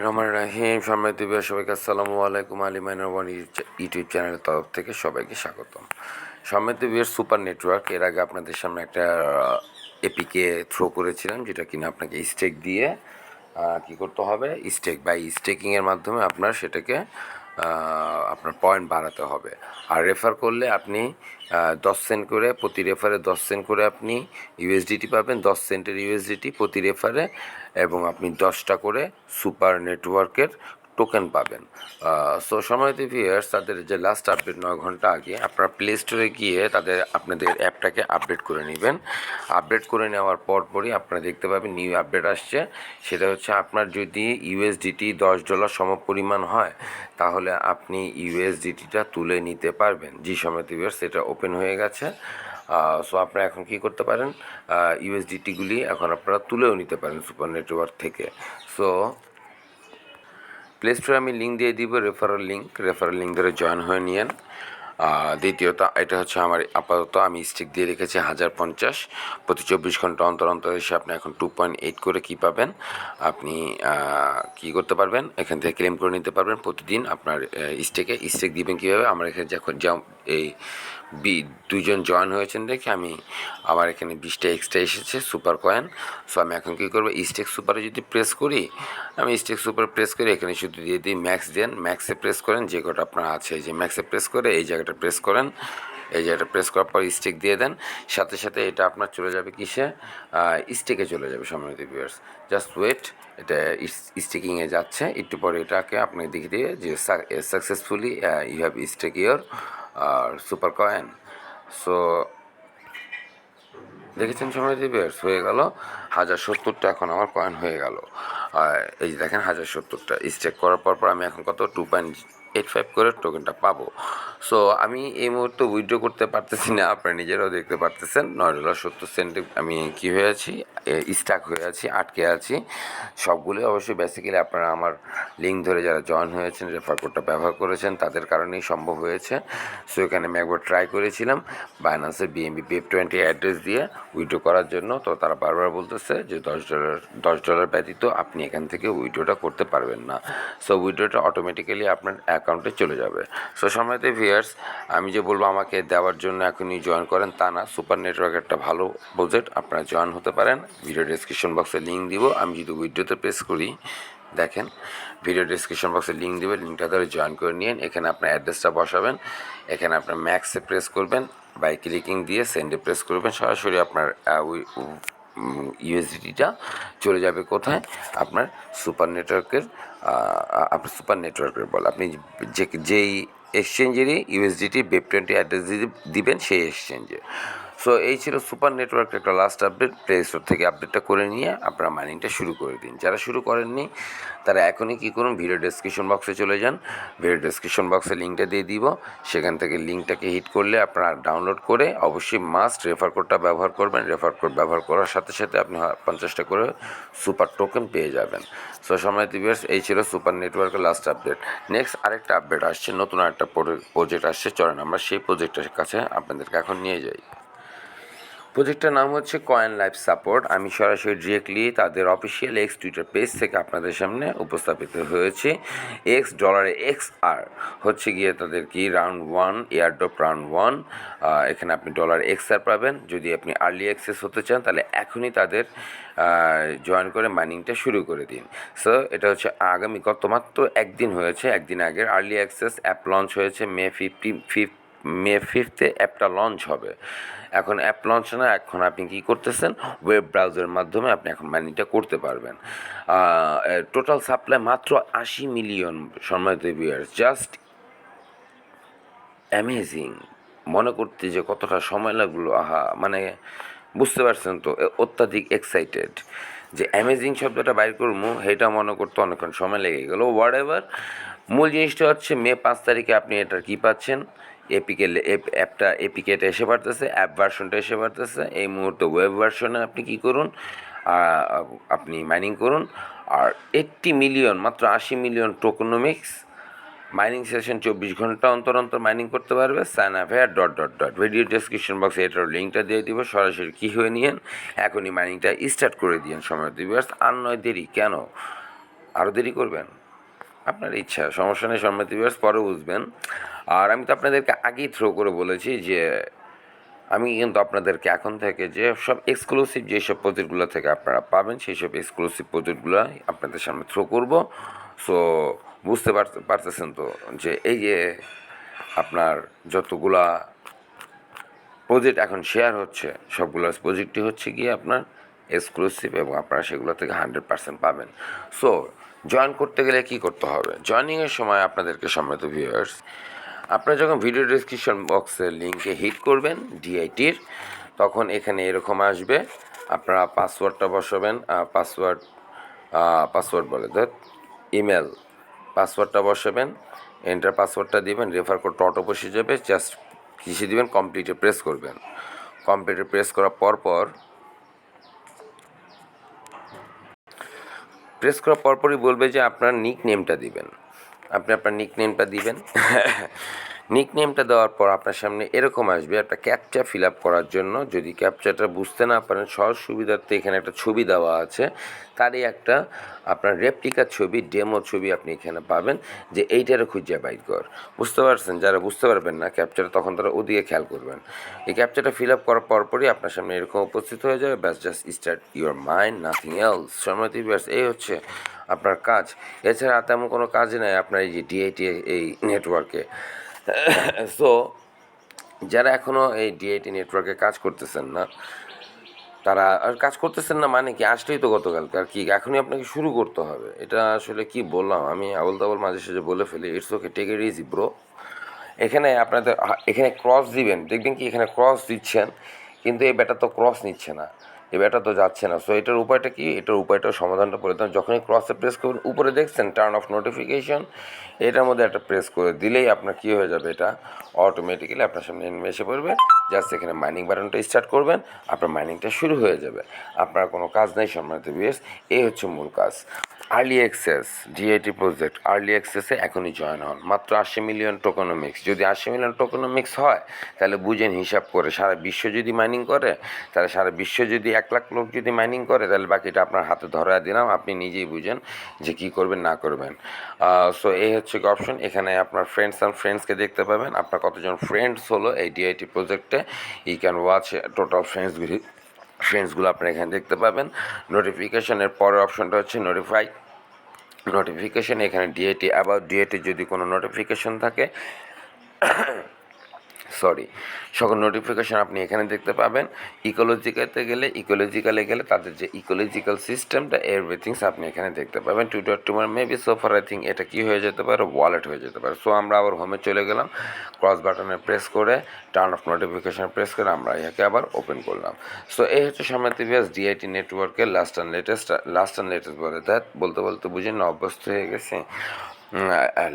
রহমান রাহিম, সম্মানিত বিহার সবাইকে আসসালামু আলাইকুম। আলী মাইন রহমান ইউটিউব চ্যানেলের তরফ থেকে সবাইকে স্বাগতম। সম্মানিত বিহার সুপার নেটওয়ার্ক, এর আগে আপনাদের সামনে একটা এপিকে থ্রো করেছিলাম, যেটা কিনা আপনাকে স্টেক দিয়ে কি করতে হবে? স্টেক বা স্টেকিংয়ের মাধ্যমে আপনার সেটাকে আপনার পয়েন্ট বাড়াতে হবে। আর রেফার করলে আপনি দশ সেন্ট করে প্রতি রেফারে দশ সেন্ট করে আপনি ইউএসডিটি পাবেন, দশ সেন্টের ইউএসডিটি প্রতি রেফারে এবং আপনি দশটা করে সুপার নেটওয়ার্কের টোকেন পাবেন। সো সময় ভিউয়ার্স তাদের যে লাস্ট আপডেট নয় ঘণ্টা আগে, আপনারা প্লে স্টোরে গিয়ে তাদের আপনাদের অ্যাপটাকে আপডেট করে নেবেন। আপডেট করে নেওয়ার পরপরই আপনারা দেখতে পাবেন নিউ আপডেট আসছে। সেটা হচ্ছে আপনার যদি ইউএসডিটি দশ ডলার সম পরিমাণ হয়, তাহলে আপনি ইউএসডিটিটা তুলে নিতে পারবেন। জি সময় ভিউয়ার্স এটা ওপেন হয়ে গেছে। সো আপনারা এখন কি করতে পারেন? ইউএসডিটিগুলি এখন আপনারা তুলেও নিতে পারেন সুপার নেটওয়ার্ক থেকে। সো প্লে স্টোরে আমি লিঙ্ক দিয়ে দিব রেফারেল লিঙ্ক রেফারেল লিঙ্ক ধরে জয়েন হয়ে নিয়েন। দ্বিতীয়ত, এটা হচ্ছে আমার আপাতত আমি স্টিক দিয়ে রেখেছি হাজার পঞ্চাশ। প্রতি চব্বিশ ঘণ্টা অন্তর অন্তর এসে আপনি এখন টু পয়েন্ট এইট করে কী পাবেন? আপনি কী করতে পারবেন? এখান থেকে ক্লেম করে নিতে পারবেন। প্রতিদিন আপনার স্টেকে স্টেক দিবেন কীভাবে? আমার এখানে যখন যা এই বি, দুজন জয়েন হয়েছেন দেখে আমি আমার এখানে বিশটা এক্সট্রা এসেছে সুপার কয়েন সো আমি এখন কী করব? স্টেক সুপারে যদি প্রেস করি, আমি স্টেক সুপার প্রেস করে এখানে শুধু দিয়ে দিই ম্যাক্স দেন। ম্যাক্সে প্রেস করেন, যে কটা আপনার আছে যে ম্যাক্সে প্রেস করে, এই জায়গাটা প্রেস করেন, এই জায়গাটা প্রেস করার পর স্টিক দিয়ে দেন। সাথে সাথে এটা আপনার চলে যাবে কিসে? স্টিকে চলে যাবে সম্মানিত ভিউয়ার্স জাস্ট ওয়েট এটা স্টিকিংয়ে যাচ্ছে। একটু পরে এটাকে আপনি দেখে দিয়ে যে successfully you have stake your super coin so দেখেছেন সময় দিবেস হয়ে গেল। হাজার সত্তরটা এখন আমার কয়েন হয়ে গেল। আর এই দেখেন হাজার সত্তরটা। স্টেক করার পর পর আমি এখন কত? টু পয়েন্ট এইট ফাইভ করে টোকেনটা পাবো। সো আমি এই মুহূর্তে উইথড্র করতে পারতেছি না, আপনারা নিজেরাও দেখতে পারতেছেন। নয় ডলার সত্তর সেন্টে আমি কী হয়ে আছি? স্টাক হয়ে আছি, আটকে আছি। সবগুলোই অবশ্যই বেসিক্যালি আপনারা আমার লিঙ্ক ধরে যারা জয়েন হয়েছেন রেফার কোডটা ব্যবহার করেছেন, তাদের কারণেই সম্ভব হয়েছে। সো এখানে আমি একবার ট্রাই করেছিলাম বাইন্যান্সের বিএমবি পেপ টোয়েন্টি অ্যাড্রেস দিয়ে উইড্রো করার জন্য। তো তারা বারবার বলতেছে যে, দশ ডলার দশ ডলার ব্যতীত আপনি এখান থেকে উইড্রোটা করতে পারবেন না। সো উইড্রোটা অটোমেটিক্যালি আপনার অ্যাকাউন্টে চলে যাবে। সো সময়তে ভিয়ার্স আমি যে বলব আমাকে দেওয়ার জন্য এখনই জয়েন করেন, তা না সুপার নেটওয়ার্ক একটা ভালো প্রজেক্ট আপনারা জয়েন হতে পারেন। ভিডিও ডিসক্রিপশন বক্সে লিঙ্ক দিব, আমি যদি উইডিওতে প্রেস করি, দেখেন ভিডিও ডিসক্রিপশন বক্সে লিঙ্ক দেবে লিঙ্কটা ধরে জয়েন করে নিন এখানে আপনার অ্যাড্রেসটা বসাবেন, এখানে আপনার ম্যাক্সে প্রেস করবেন বাই ক্লিকিং দিয়ে সেন্ডে প্রেস করবেন, সরাসরি আপনার ইউএসডিটা চলে যাবে কোথায়? আপনার সুপার নেটওয়ার্কের আপনার সুপার নেটওয়ার্কের বল। আপনি যে, যেই এক্সচেঞ্জেরই ইউএসডিটি বেপ টোয়েন্টি অ্যাড্রেস দিবেন, সেই এক্সচেঞ্জে সো এই ছিল সুপার নেটওয়ার্কের একটা লাস্ট আপডেট প্লে স্টোর থেকে আপডেটটা করে নিয়ে আপনারা মাইনিংটা শুরু করে দিন। যারা শুরু করেননি, তারা এখনই কী করুন ভিডিও ডেসক্রিপশন বক্সে চলে যান। ভিডিও ডেসক্রিপশন বক্সে লিঙ্কটা দিয়ে দিব। সেখান থেকে লিঙ্কটাকে হিট করলে আপনারা ডাউনলোড করে অবশ্যই মাস্ট রেফার কোডটা ব্যবহার করবেন। রেফার কোড ব্যবহার করার সাথে সাথে আপনি পঞ্চাশটা করে সুপার টোকেন পেয়ে যাবেন। সো সময় দিবস এই ছিল সুপার নেটওয়ার্কের লাস্ট আপডেট নেক্সট আরেকটা আপডেট আসছে, নতুন আরেকটা প্রজেক্ট আসছে। চলেন আমরা সেই প্রজেক্টের কাছে আপনাদেরকে এখন নিয়ে যাই। প্রজেক্টটার নাম হচ্ছে কয়েন লাইফ সাপোর্ট আমি সরাসরি ডিরেক্টলি তাদের অফিসিয়াল এক্স টুইটার পেজ থেকে আপনাদের সামনে উপস্থাপিত হয়েছে। এক্স ডলারে এক্স আর হচ্ছে গিয়ে তাদের কি? Round one airdrop round one এখানে আপনি ডলার এক্স আর পাবেন। যদি আপনি আর্লি অ্যাক্সেস হতে চান, তাহলে এখনই তাদের জয়েন করে মাইনিংটা শুরু করে দিন। সো এটা হচ্ছে আগামী গত মাত্র একদিন হয়েছে। একদিন আগের আর্লি অ্যাক্সেস অ্যাপ লঞ্চ হয়েছে মে ফিফটি ফিফ মে ফিফথে অ্যাপটা লঞ্চ হবে। এখন অ্যাপ লঞ্চ না, এখন আপনি কি করতেছেন? ওয়েব ব্রাউজারের মাধ্যমে আপনি এখন মাইনিংটা করতে পারবেন। টোটাল সাপ্লাই মাত্র আশি মিলিয়ন সম্মানিত ভিউয়ার্স জাস্ট অ্যামেজিং মনে করতে যে কতটা সময় লাগল, আহা মানে বুঝতে পারছেন তো অত্যাধিক এক্সাইটেড যে অ্যামেজিং শব্দটা বাইর করব সেটা মনে করতে অনেকক্ষণ সময় লেগে গেলো। হোয়াট এভার মূল জিনিসটা হচ্ছে, মে পাঁচ তারিখে আপনি এটার কী পাচ্ছেন? এপিকে অ্যাপটা এপিকেটা এসে পারতেছে অ্যাপ ভার্সনটা এসে পারতেছে এই মুহূর্তে ওয়েব ভার্সনে আপনি কী করুন আপনি মাইনিং করুন। আর এইট্টি মিলিয়ন মাত্র আশি মিলিয়ন টোকোনমিক্স মাইনিং সেশন চব্বিশ ঘণ্টা অন্তর অন্তর মাইনিং করতে পারবে। Sign up here dot dot dot video description বক্সে এটার লিঙ্কটা দিয়ে দিব। সরাসরি কী হয়ে নিয়েন, এখনই মাইনিংটা স্টার্ট করে দিয়েন সময় দিবস আর নয় দেরি, কেন? আরও দেরি করবেন? আপনার ইচ্ছা, সমস্যা নেই, সম্মতি বিভার্স পরে বুঝবেন। আর আমি তো আপনাদেরকে আগেই থ্রো করে বলেছি যে, আমি কিন্তু আপনাদেরকে এখন থেকে যে সব এক্সক্লুসিভ যেসব প্রজেক্টগুলো থেকে আপনারা পাবেন সেই সব এক্সক্লুসিভ প্রজেক্টগুলো আপনাদের সামনে থ্রো করব। সো বুঝতে পারতে, পারতেছেন তো যে এই যে আপনার যতগুলা প্রজেক্ট এখন শেয়ার হচ্ছে, সবগুলো প্রজেক্টই হচ্ছে গিয়ে আপনার এক্সক্লুসিভ এবং আপনারা সেগুলো থেকে হান্ড্রেড পার্সেন্ট পাবেন। সো জয়েন করতে গেলে কি করতে হবে? জয়নিংয়ের সময় আপনাদেরকে সম্মত ভিউয়ার্স আপনারা যখন ভিডিও ডিসক্রিপশন বক্সের লিঙ্কে হিট করবেন ডিআইটির তখন এখানে এরকম আসবে। আপনারা পাসওয়ার্ডটা বসাবেন পাসওয়ার্ড পাসওয়ার্ড বলে দেখ ইমেল পাসওয়ার্ডটা বসাবেন এন্টার পাসওয়ার্ডটা দিবেন রেফার কোড অটো বসে যাবে জাস্ট কিসে দিবেন কমপ্লিটে প্রেস করবেন। কমপ্লিটে প্রেস করার পর পর প্রেস করার পরপরই বলবে যে আপনার নিক নেমটা দিবেন। আপনি আপনার নিক নেমটা দিবেন। নিক নেমটা দেওয়ার পর আপনার সামনে এরকম আসবে, একটা ক্যাপচা ফিল আপ করার জন্য। যদি ক্যাপচাটা বুঝতে না পারেন, সহজ সুবিধার্থে এখানে একটা ছবি দেওয়া আছে। তারই একটা আপনার রেপ্লিকার ছবি, ডেমো ছবি আপনি এখানে পাবেন, যে এইটারও খুঁজে বাইর কর। বুঝতে পারছেন? যারা বুঝতে পারবেন না ক্যাপচাটা, তখন তারা ওদিকে খেয়াল করবেন। এই ক্যাপচাটা ফিল আপ করার পরপরই আপনার সামনে এরকম উপস্থিত হয়ে যাবে। ব্যাস just start your mind nothing else সময় ব্যাস, এই হচ্ছে আপনার কাজ। এছাড়া তেমন কোনো কাজ নাই আপনার এই যে ডিআইটি এই নেটওয়ার্কে সো যারা এখনও এই ডিআইটি নেটওয়ার্কে কাজ করতেছেন না, তারা আর কাজ করতেছেন না মানে কি? আসলেই তো গতকালকে। আর কি, এখনই আপনাকে শুরু করতে হবে। এটা আসলে কি বললাম? আমি আবল তাবল মাঝে সাঝে বলে ফেলি it's okay take it easy bro এখানে আপনাদের এখানে ক্রস দিবেন। দেখবেন কি এখানে ক্রস দিচ্ছেন, কিন্তু এই ব্যাটা তো ক্রস নিচ্ছে না। এই ব্যাটা তো যাচ্ছে না। সো এটার উপায়টা কি? এটার উপায়টা সমাধানটা বলে দেন যখনই ক্রসে প্রেস করবেন, উপরে দেখছেন টার্ন অফ নোটিফিকেশন এটার মধ্যে একটা প্রেস করে দিলেই আপনার কী হয়ে যাবে এটা? অটোমেটিক্যালি আপনার সামনে এসে পড়বে। জাস্ট এখানে মাইনিং বাটনটা স্টার্ট করবেন, আপনার মাইনিংটা শুরু হয়ে যাবে। আপনার কোনো কাজ নেই সম্মানিত বিএস এই হচ্ছে মূল কাজ। Early access DIT project early অ্যাক্সেসে এখনই জয়েন হন। মাত্র আশি মিলিয়ন টোকোনমিক্স যদি আশি মিলিয়ন টোকোনমিক্স হয়, তাহলে বুঝেন হিসাব করে সারা বিশ্ব যদি মাইনিং করে, তাহলে সারা বিশ্ব যদি এক লাখ লোক যদি মাইনিং করে, তাহলে বাকিটা আপনার হাতে ধরা দিলাম। আপনি নিজেই বুঝেন যে কী করবেন, না করবেন। সো এই হচ্ছে অপশন এখানে আপনার ফ্রেন্ডস অ্যান্ড ফ্রেন্ডসকে দেখতে পাবেন। আপনার কতজন ফ্রেন্ডস হলো এই ডিআইটি প্রজেক্টে you can watch total friends ফ্রেন্ডসগুলো আপনি এখানে দেখতে পাবেন। নোটিফিকেশনের পরের অপশনটা হচ্ছে নোটিফাই নোটিফিকেশন এখানে ডিএটি অ্যাবাউট ডিএটি যদি কোনো নোটিফিকেশন থাকে সরি, সকল নোটিফিকেশন আপনি এখানে দেখতে পাবেন। ইকোলজিক্যালতে গেলে ইকোলজিক্যালে গেলে তাদের যে ইকোলজিক্যাল সিস্টেমটা এভরিথিংস আপনি এখানে দেখতে পাবেন। Two dot টুমার maybe so far I think এটা কী হয়ে যেতে পারে? ওয়ালেট হয়ে যেতে পারে। সো আমরা আবার হোমে চলে গেলাম। ক্রস বাটনে প্রেস করে টার্ন অফ নোটিফিকেশন প্রেস করে আমরা ইহাকে আবার ওপেন করলাম। সো এই হচ্ছে সময় টিভিএস ডিআইটি নেটওয়ার্কের last and latest last and latest বলে। দ্যাট বলতে বলতে বুঝে না অভ্যস্ত হয়ে গেছে।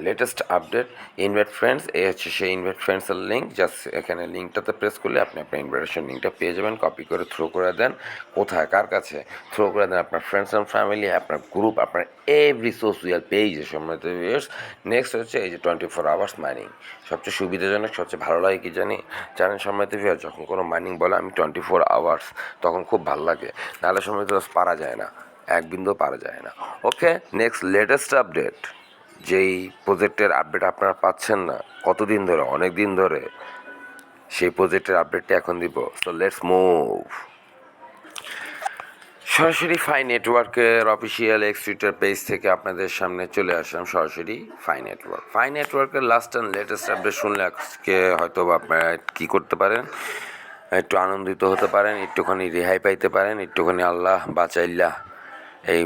লেটেস্ট আপডেট ইনভাইট ফ্রেন্ডস এ হচ্ছে সেই ইনভাইট ফ্রেন্ডসের লিঙ্ক জাস্ট এখানে লিঙ্কটাতে প্রেস করলে আপনি আপনার ইনভাইটেশন লিঙ্কটা পেয়ে যাবেন কপি করে থ্রো করে দেন, কোথায়, কার কাছে? থ্রো করে দেন আপনার ফ্রেন্ডস অ্যান্ড ফ্যামিলি আপনার গ্রুপ আপনার এভরি সোশিয়াল পেজে সম্মিলিত ভিউয়ার্স নেক্সট হচ্ছে এই যে টোয়েন্টি ফোর আওয়ার্স মাইনিং সবচেয়ে সুবিধাজনক, সবচেয়ে ভালো লাগে কি জানি? জানেন সম্মিলিত ভিউয়ার্স যখন কোনো মাইনিং বলে, আমি টোয়েন্টি ফোর আওয়ার্স তখন খুব ভালো লাগে। নাহলে সম্মিলিত পারা যায় না, এক বিন্দু পারা যায় না। ওকে নেক্সট লেটেস্ট আপডেট যেই প্রজেক্টের আপডেট আপনারা পাচ্ছেন না, কতদিন ধরে, অনেক দিন ধরে, সেই প্রজেক্টের আপডেটটা এখন দিব। সো লেটস মুভ সরাসরি ফাই নেটওয়ার্কের অফিসিয়াল এক্স টুইটার পেজ থেকে আপনাদের সামনে চলে আসলাম সরাসরি ফাই নেটওয়ার্ক ফাই নেটওয়ার্কের লাস্ট অ্যান্ড লেটেস্ট আপডেট শুনলে আজকে হয়তো আপনারা কী করতে পারেন? একটু আনন্দিত হতে পারেন, একটুখানি রেহাই পাইতে পারেন, একটুখানি আল্লাহ বাঁচাইল্লাহ এই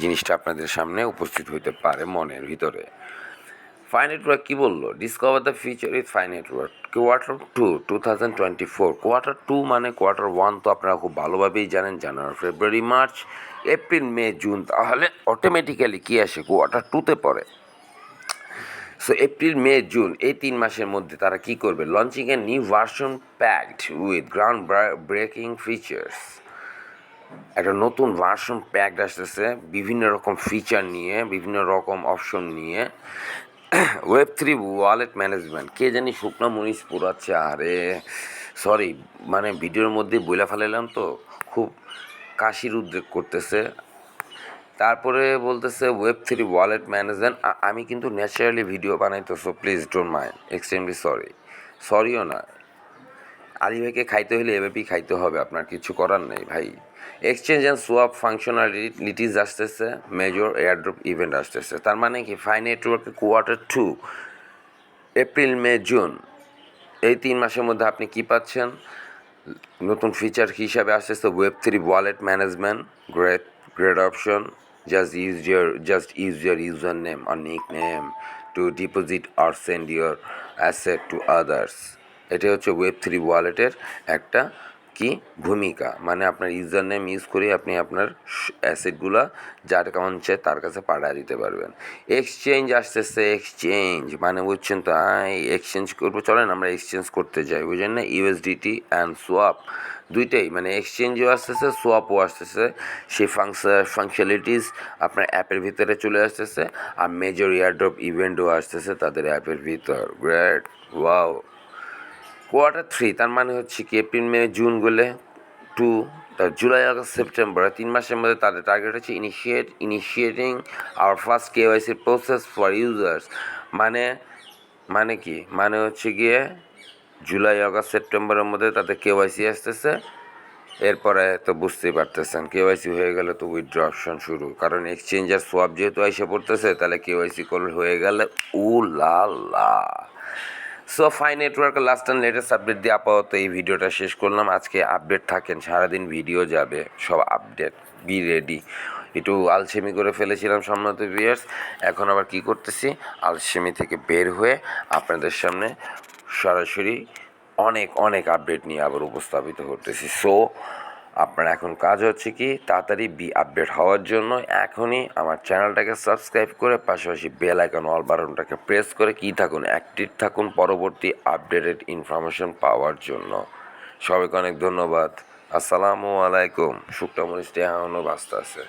জিনিসটা আপনাদের সামনে উপস্থিত হইতে পারে মনের ভিতরে। ফাই নেটওয়ার্ক কী বলল? Discover the feature is Pi network quarter two two thousand twenty four quarter two মানে কোয়ার্টার ওয়ান তো আপনারা খুব ভালোভাবেই জানেন, January, February, March, April, May, June. তাহলে অটোমেটিক্যালি কী আসে? কোয়ার্টার টুতে পড়ে। সো এপ্রিল, মে, জুন, এই তিন মাসের মধ্যে তারা কি করবে? Launching a new version packed with ground breaking features একটা নতুন ভার্সন প্যাকড আসতেছে, বিভিন্ন রকম ফিচার নিয়ে, বিভিন্ন রকম অপশন নিয়ে। ওয়েব থ্রি ওয়ালেট ম্যানেজমেন্ট কে জানি শুকনো মরিচ পুরাচ্ছে আরে সরি মানে ভিডিওর মধ্যে বইলা ফেলাইলাম তো, খুব কাশির উদ্রেক করতেছে। তারপরে বলতেছে ওয়েব থ্রি ওয়ালেট ম্যানেজমেন্ট আমি কিন্তু ন্যাচারালি ভিডিও বানাই তো so please don't mind extremely sorry সরিও না। আলী ভাইকে খাইতে হলে এভাবেই খাইতে হবে, আপনার কিছু করার নেই ভাই। এক্সচেঞ্জ অ্যান্ড সোয়াপ ফাংশনালিটিস আসতেছে মেজর এয়ারড্রপ ইভেন্ট আসতেছে। তার মানে কি? ফাই নেটওয়ার্কে quarter two April May June এই তিন মাসের মধ্যে আপনি কি পাচ্ছেন? নতুন ফিচার হিসাবে আসতেছে web three wallet management great great option just use your just use your username R nick name to deposit R send your asset to others এটা হচ্ছে ওয়েব থ্রি ওয়ালেটের একটা কি ভূমিকা? মানে আপনার ইউজার নেম ইউজ করে আপনি আপনার অ্যাসেটগুলো যার কেমন চায় তার কাছে পাঠিয়ে দিতে পারবেন। এক্সচেঞ্জ আসতেছে, এক্সচেঞ্জ। মানে বুঝছেন তো এক্সচেঞ্জ করব, চলেন আমরা এক্সচেঞ্জ করতে যাই বুঝলেন না? USDT and swap. দুইটাই মানে এক্সচেঞ্জও আসতেছে, সোয়াপও আসতেছে। সেই ফাংশন ফাংশনালিটিস আপনার অ্যাপের ভিতরে চলে আসতেছে, আর মেজর ইয়ারড্রপ ইভেন্টও আসতেছে তাদের অ্যাপের ভিতর। গ্রেট ওয়াও কোয়ার্টার থ্রি তার মানে হচ্ছে কি এপ্রিল মে জুন গেলে টু তার জুলাই আগস্ট সেপ্টেম্বর তিন মাসের মধ্যে তাদের টার্গেট হচ্ছে initiate initiating our first KYC process for users মানে মানে কি? মানে হচ্ছে গিয়ে জুলাই আগস্ট সেপ্টেম্বরের মধ্যে তাদের কেওয়াইসি আসতেছে। এরপরে তো বুঝতেই পারতেছেন কেওয়াইসি হয়ে গেলে তো উইথড্র অপশন শুরু। কারণ এক্সচেঞ্জ আর সোয়াপ যেহেতু এসে পড়তেছে, তাহলে কেওয়াইসি কল হয়ে গেলে ooh la la so Pi network last and latest update দিয়ে আপাতত এই ভিডিওটা শেষ করলাম। আজকে আপডেট থাকেন, সারাদিন ভিডিও যাবে, সব আপডেট বি রেডি একটু আলসেমি করে ফেলেছিলাম সম্মত ভিউয়ার্স এখন আবার কি করতেছি? আলসেমি থেকে বের হয়ে আপনাদের সামনে সরাসরি অনেক অনেক আপডেট নিয়ে আবার উপস্থাপিত করতেছি সো আপনার এখন কাজ হচ্ছে কি তাড়াতাড়ি বি আপডেট হওয়ার জন্য এখনই আমার চ্যানেলটাকে সাবস্ক্রাইব করে পাশাপাশি বেল আইকন অল বাটনটাকে প্রেস করে কি থাকুন অ্যাক্টিভ থাকুন পরবর্তী আপডেটেড ইনফরমেশন পাওয়ার জন্য। সবাইকে অনেক ধন্যবাদ। আসসালামু আলাইকুম। শুক্তামরিচ এখনও বাস্তা আছে।